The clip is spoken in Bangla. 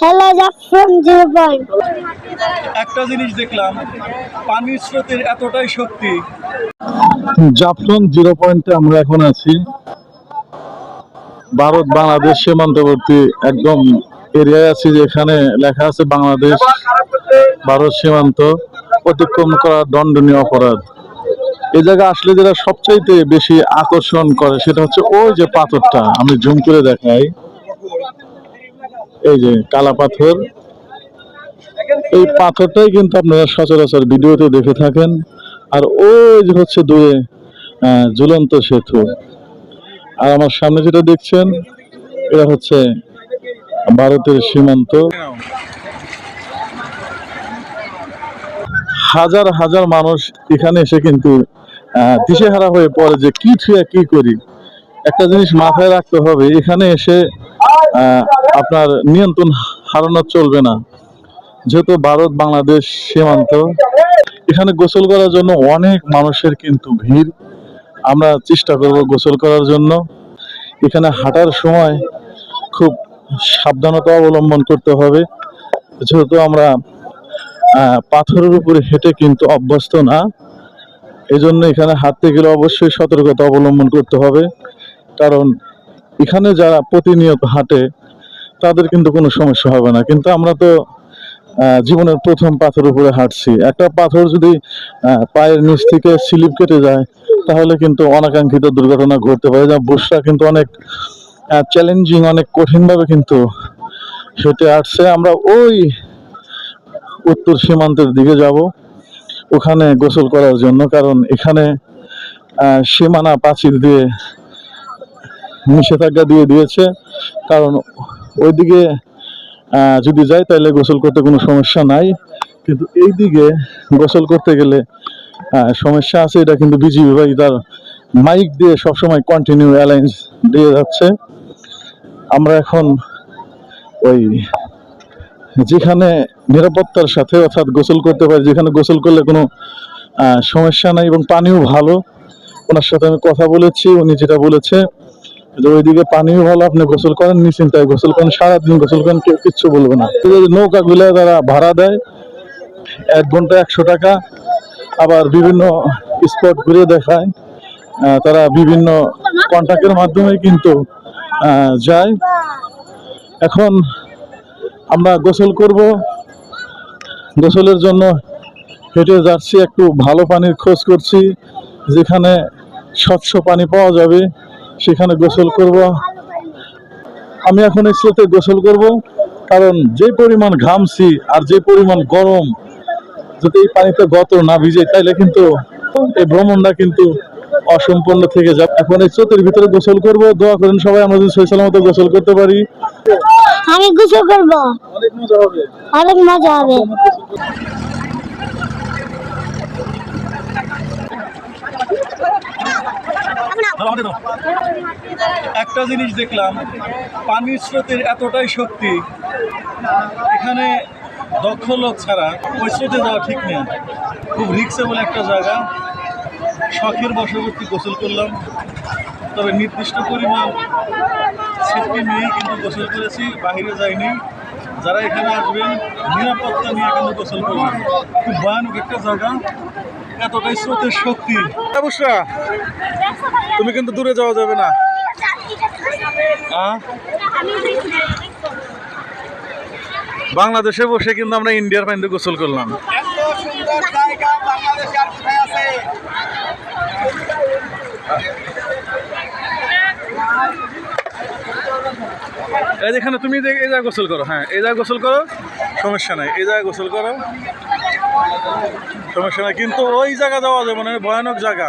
Zero Point. একটা জিনিস দেখলাম পানির স্রোতের এতটাই শক্তি। জাফলং জিরো পয়েন্টে আমরা এখন আছি। ভারত বাংলাদেশ সীমান্তবর্তী একদম এরিয়ায় আছি যেখানে লেখা আছে বাংলাদেশ ভারত সীমান্ত অতিক্রম করা দণ্ডনীয় অপরাধ। এই জায়গায় আসলে যেটা সবচাইতে বেশি আকর্ষণ করে সেটা হচ্ছে ওই যে পাথরটা আমি জুম করে দেখাই। এই যে কালা পাথর, এই পাথরটাই কিন্তু আপনারা সচরাচর ভিডিওতে দেখে থাকেন। আর ওই যে হচ্ছে দূরে ঝুলন্ত সেতু। আর আমার সামনে যেটা দেখছেন, এটা হচ্ছে ভারতের সীমান্ত। হাজার হাজার মানুষ এখানে এসে কিন্তু দিশেহারা হয়ে পড়ে যে কি থুয়া কি করি। একটা জিনিস মাথায় রাখতে হবে, এখানে এসে আপনার নিয়ন্ত্রণ হারানো চলবে না। যেহেতু ভারত বাংলাদেশ সীমান্ত, এখানে গোসল করার জন্য অনেক মানুষের কিন্তু ভিড়। আমরা চেষ্টা করব গোসল করার জন্য। এখানে হাঁটার সময় খুব সাবধানতা অবলম্বন করতে হবে। যেহেতু আমরা পাথরের উপরে হেঁটে কিন্তু অভ্যস্ত না এই জন্য এখানে হাঁটতে গেলে অবশ্যই সতর্কতা অবলম্বন করতে হবে। কারণ এখানে যারা প্রতিনিয়ত হাঁটে, তাদের কিন্তু কোনো সমস্যা হবে না। কিন্তু আমরা তো জীবনের প্রথম পাথর উপরে হাঁটছি। একটা পাথর যদি পায়ের নিচ থেকে স্লিপ কেটে যায়, তাহলে কিন্তু অনাকাঙ্ক্ষিত দুর্ঘটনা ঘটতে পারে। যা বুসরা কিন্তু অনেক চ্যালেঞ্জিং অনেক কঠিনভাবে কিন্তু হেঁটে আসছে। আমরা ওই উত্তর সীমান্তের দিকে যাব, ওখানে গোসল করার জন্য। কারণ এখানে সীমানা প্রাচীর দিয়ে নিষেধাজ্ঞা দিয়ে দিয়েছে। কারণ ওইদিকে যদি যাই তাহলে গোসল করতে কোনো সমস্যা নাই। কিন্তু এই দিকে গোসল করতে গেলে সমস্যা আছে। এটা কিন্তু বিজিবি ভাই তার মাইক দিয়ে সবসময় কন্টিনিউ অ্যালায়েন্স দিয়ে যাচ্ছে। আমরা এখন ওই যেখানে নিরাপত্তার সাথে অর্থাৎ গোসল করতে পারি, যেখানে গোসল করলে কোনো সমস্যা নাই এবং পানিও ভালো। ওনার সাথে আমি কথা বলেছি, উনি যেটা বলেছে ওইদিকে পানিও ভালো আপনি গোসল করেন, নিশ্চিন্তায় গোসল করেন, সারাদিন গোসল করেন, কেউ কিচ্ছু বলবে না। নৌকা গুলা তারা ভাড়া দেয়, এক ঘণ্টা একশো টাকা, আবার বিভিন্ন স্পট ঘুরে দেখায় তারা বিভিন্ন কন্ট্যাক্টের মাধ্যমে কিন্তু যায়। এখন আমরা গোসল করব। গোসলের জন্য হেঁটে যাচ্ছি, একটু ভালো পানির খোঁজ করছি, যেখানে স্বচ্ছ পানি পাওয়া যাবে। সেখানে গোসল করব। আমি এখন এই স্রোতে গোসল করব কারণ যে পরিমাণ ঘামছি আর যে পরিমাণ গরম যদি এই পানিতে গত না ভিজে তাইলে কিন্তু এই ভ্রমণটা কিন্তু অসম্পূর্ণ থেকে যাবে। এখন এই স্রোতের ভিতরে গোসল করব। দোয়া করেন সবাই আমরা যদি সহি মতো গোসল করতে পারি। আমি গোসল করব। অনেক মজা হবে। অনেক মজা হবে। একটা জিনিস দেখলাম, পানির স্রোতের এতটাই শক্তি, এখানে দক্ষ লোক ছাড়া ওই স্রোতে যাওয়া ঠিক নেই। খুব রিক্সেবল একটা জায়গা। শখের বশবর্তী গোসল করলাম। তবে নির্দিষ্ট পরিমাণ সেফটি নিয়েই কিন্তু গোসল করেছি, বাইরে যাইনি। যারা এখানে আসবেন, নিরাপত্তা নিয়ে কিন্তু গোসল করবেন। খুব ভয়ানক একটা জায়গা। এতটাই স্রোতের শক্তি। অবশ্যই তুমি কিন্তু দূরে যাওয়া যাবে না? বাংলাদেশে বসে কিন্তু আমরা ইন্ডিয়ার পানিতে গোসল করলাম। এই যেখানে তুমি এই জায়গায় গোসল করো হ্যাঁ এই জায়গায় গোসল করো, সমস্যা নাই, এই জায়গায় গোসল করো। সমস্যা কিন্তু ওই জায়গা যাওয়া যাবে মানে ভয়ানক জায়গা।